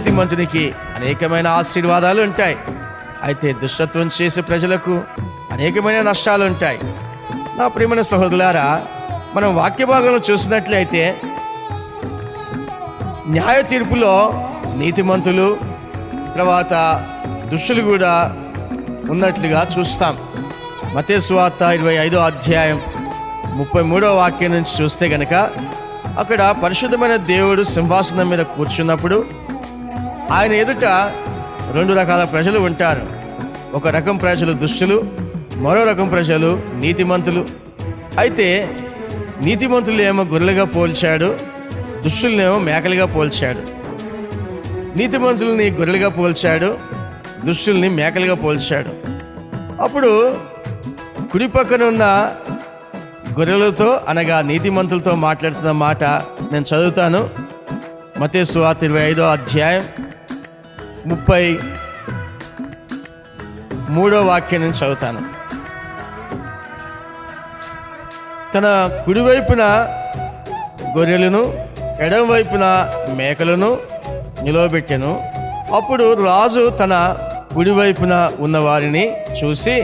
నీతిమంతునికి అనేకమైన ఆశీర్వాదాలు ఉంటాయి. అయితే దుష్టత్వం చేసే ప్రజలకు అనేకమైన నష్టాలు ఉంటాయి. నా ప్రియమైన సహోదరులారా మనం వాక్య భాగంలో చూసినట్లయితే న్యాయ తీర్పులో నీతిమంతులు తర్వాత దుష్టులు కూడా ఉన్నట్లుగా చూస్తాం. మతేశ్వార్త ఇరవై ఐదో అధ్యాయం ముప్పై మూడో వాక్యం నుంచి చూస్తే గనక అక్కడ పరిశుద్ధమైన దేవుడు సింహాసనం మీద కూర్చున్నప్పుడు ఆయన ఎదుట రెండు రకాల ప్రజలు ఉంటారు. ఒక రకం ప్రజలు దుష్టులు మరో రకం ప్రజలు నీతిమంతులు. అయితే నీతిమంతులు ఏమో గొర్రెలుగా పోల్చాడు దుష్టులనేమో మేకలుగా పోల్చాడు. నీతిమంతుల్ని గొర్రెలుగా పోల్చాడు దుష్టుల్ని మేకలుగా పోల్చాడు. అప్పుడు కుడి పక్కన ఉన్న గొర్రెలతో అనగా నీతిమంతులతో మాట్లాడుతున్న మాట నేను చదువుతాను. మతే ఇరవై ఐదో అధ్యాయం ముప్పై మూడో వాక్యం నుంచి చదువుతాను. తన కుడివైపున గొర్రెలను ఎడం వైపున మేకలను నిలవబెట్టెను. అప్పుడు రాజు తన కుడివైపున ఉన్న వారిని చూసి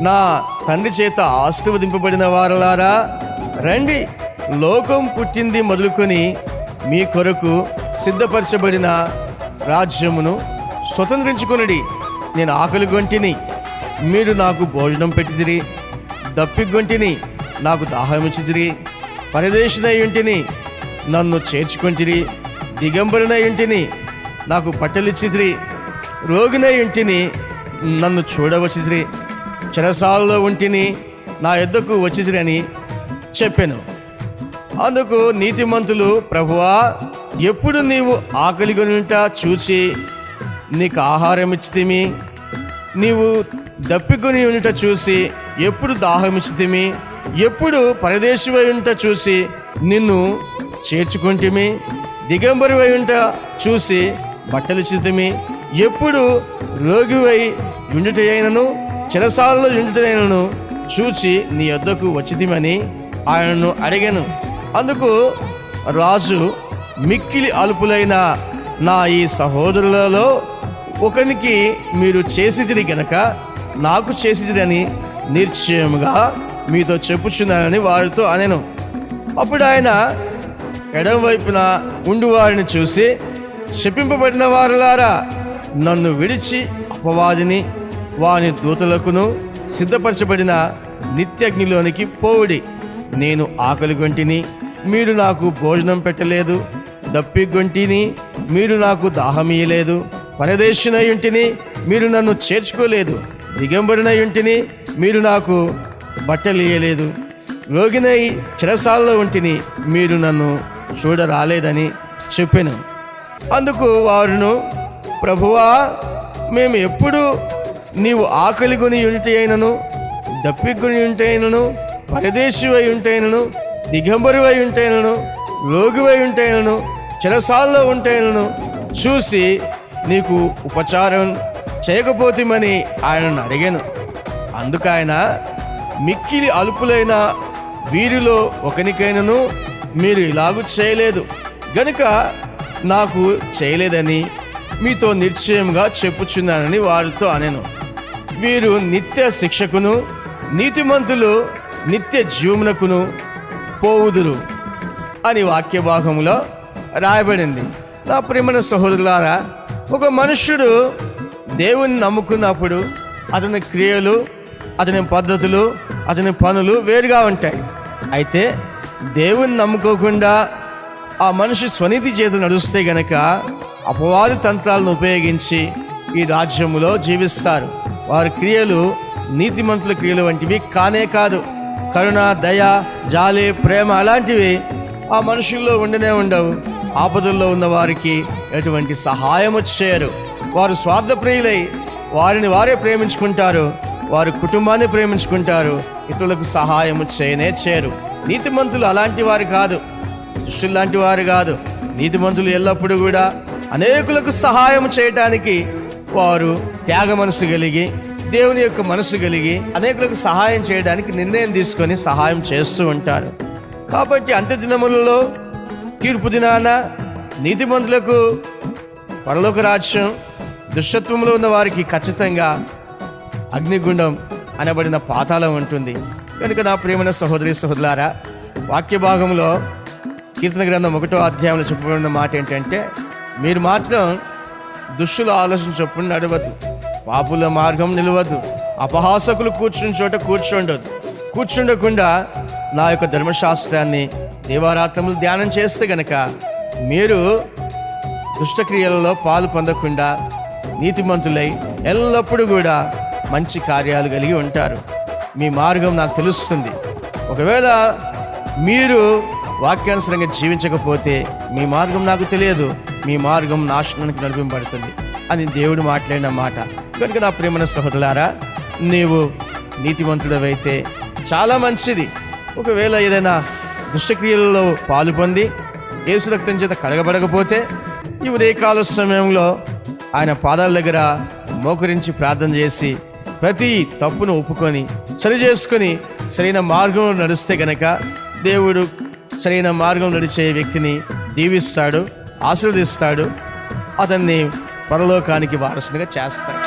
నా తండ్రి చేత ఆశీర్వదింపబడిన వారలారా రండి లోకం పుట్టింది మొదలుకొని మీ కొరకు సిద్ధపరచబడిన రాజ్యమును స్వతంత్రించుకునడి. నేను ఆకలి గొంటిని మీరు నాకు భోజనం పెట్టిదిరి. దప్పి గొంటిని నాకు దాహమిచ్చిదిరి. పరదేశినై ఇంటిని నన్ను చేర్చుకుంటిరి. దిగంబరినై ఇంటిని నాకు పట్టలిచ్చిదిరి. రోగినై ఇంటిని నన్ను చూడవచ్చిదిరి. చెరసాలలో ఉంటిని నా ఎద్దకు వచ్చిదిరి అని చెప్పాను. అందుకు నీతిమంతులు ప్రభువా ఎప్పుడు నీవు ఆకలి కొనుంటా చూచి నీకు ఆహారం ఇచ్చితిమి? నీవు దప్పికొని ఉంట చూసి ఎప్పుడు దాహం ఇచ్చితిమి? ఎప్పుడు పరదేశివై ఉంట చూసి నిన్ను చేర్చుకుంటిమి? దిగంబరివై ఉంట చూసి బట్టలిచ్చితిమి ఎప్పుడు రోగివై ఉండుటైనను చెరసాలలో ఉండుటైనను చూచి నీ వద్దకు వచ్చితిమని ఆయనను అడిగాను. అందుకు రాజు మిక్కిలి అలుపులైన నా ఈ సహోదరులలో ఒకనికి మీరు చేసిదిరి గనక నాకు చేసిదిరని నిశ్చయముగా మీతో చెప్పుచున్నానని వారితో అనెను. అప్పుడు ఆయన ఎడం వైపున ఉండు వారిని చూసి శపింపబడిన వారులారా నన్ను విడిచి అపవాదిని వాని దూతలకును సిద్ధపరచబడిన నిత్యగ్నిలోనికి పోవుడి. నేను ఆకలి గొంటిని మీరు నాకు భోజనం పెట్టలేదు. దప్పి మీరు నాకు దాహమీయలేదు. పరదేశినై ఇంటిని మీరు నన్ను చేర్చుకోలేదు. దిగంబరినై ఇంటిని మీరు నాకు బట్టలు రోగినై చిరసాల్లో ఉంటిని మీరు నన్ను చూడరాలేదని చెప్పాను. అందుకు వారును ప్రభువా మేము ఎప్పుడు నీవు ఆకలి కొని ఉంటే అయినను దప్పికొని ఉంటే అయినను పరదేశివై ఉంటేనను దిగంబరువై ఉంటేనను రోగివై ఉంటేనను చిరసాల్లో ఉంటేనను చూసి నీకు ఉపచారం చేయకపోతేమని ఆయనను అడిగాను. అందుకైన మిక్కిలి అలుపులైన వీరిలో ఒకనికైనను మీరు ఇలాగూ చేయలేదు. గనుక నాకు చేయలేదని మీతో నిశ్చయంగా చెప్పుచున్నానని వారితో అనెను. వీరు నిత్య శిక్షకును నీతిమంతులు నిత్య జీవమునకును పోవుదురు అని వాక్య భాగంలో రాయబడింది. నా ప్రియమైన సహోదరులారా ఒక మనుష్యుడు దేవుని నమ్ముకున్నప్పుడు అతని క్రియలు అతని పద్ధతులు అతని పనులు వేరుగా ఉంటాయి. అయితే దేవుని నమ్ముకోకుండా ఆ మనిషి స్వనీతి చేత నడుస్తే గనక అపవాది తంత్రాలను ఉపయోగించి ఈ రాజ్యములో జీవిస్తారు. వారి క్రియలు నీతిమంతుల క్రియలు వంటివి కానే కాదు. కరుణ దయ జాలి ప్రేమ అలాంటివి ఆ మనుషుల్లో ఉండనే ఉండవు. ఆపదల్లో ఉన్న వారికి ఎటువంటి సహాయము చేయరు వారు స్వార్థప్రియులై వారిని వారే ప్రేమించుకుంటారు వారి కుటుంబాన్ని ప్రేమించుకుంటారు ఇతరులకు సహాయము చేయనే చేయరు. నీతిమంతులు అలాంటి వారు కాదు దుష్టులు లాంటి వారు కాదు. నీతిమంతులు ఎల్లప్పుడూ కూడా అనేకులకు సహాయం చేయటానికి వారు త్యాగ మనసు కలిగి దేవుని యొక్క మనసు కలిగి అనేకులకు సహాయం చేయడానికి నిర్ణయం తీసుకొని సహాయం చేస్తూ ఉంటారు. కాబట్టి అంత్య దినములలో తీర్పు దినాన నీతిమంతులకు పరలోక రాజ్యం దుష్టత్వంలో ఉన్న వారికి ఖచ్చితంగా అగ్నిగుండం అనబడిన పాతాళం ఉంటుంది. కనుక నా ప్రియమైన సహోదరి సహోదరులారా వాక్య భాగంలో కీర్తన గ్రంథం ఒకటో అధ్యాయంలో చెప్పబడిన మాట ఏంటంటే మీరు మాత్రం దుష్టుల ఆలోచన చొప్పున నడవద్దు. పాపుల మార్గం నిలవద్దు. అపహాసకులు కూర్చుని చోట కూర్చుండదు కూర్చుండకుండా నా యొక్క ధర్మశాస్త్రాన్ని దేవారాత్రములు ధ్యానం చేస్తే గనక మీరు దుష్టక్రియలలో పాలు పొందకుండా నీతిమంతులై ఎల్లప్పుడూ కూడా మంచి కార్యాలు కలిగి ఉంటారు. మీ మార్గం నాకు తెలుస్తుంది. ఒకవేళ మీరు వాక్యానుసరంగా జీవించకపోతే మీ మార్గం నాకు తెలియదు. మీ మార్గం నాశనానికి నడిపింపబడుతుంది అని దేవుడు మాట్లాడిన మాట. కనుక నా ప్రేమన సహోదరులారా నీవు నీతివంతుడవైతే చాలా మంచిది. ఒకవేళ ఏదైనా దుష్టక్రియలలో పాలు పొంది యేసు రక్తం చేత కడగబడకపోతే ఈ ఉదయకాల సమయంలో ఆయన పాదాల దగ్గర మోకరించి ప్రార్థన చేసి ప్రతి తప్పును ఒప్పుకొని సరి చేసుకొని సరైన మార్గంలో నడిస్తే గనక దేవుడు సరైన మార్గం నడిచే వ్యక్తిని దీవిస్తాడు ఆశీర్వదిస్తాడు అతన్ని పరలోకానికి వారసునిగా చేస్తాడు.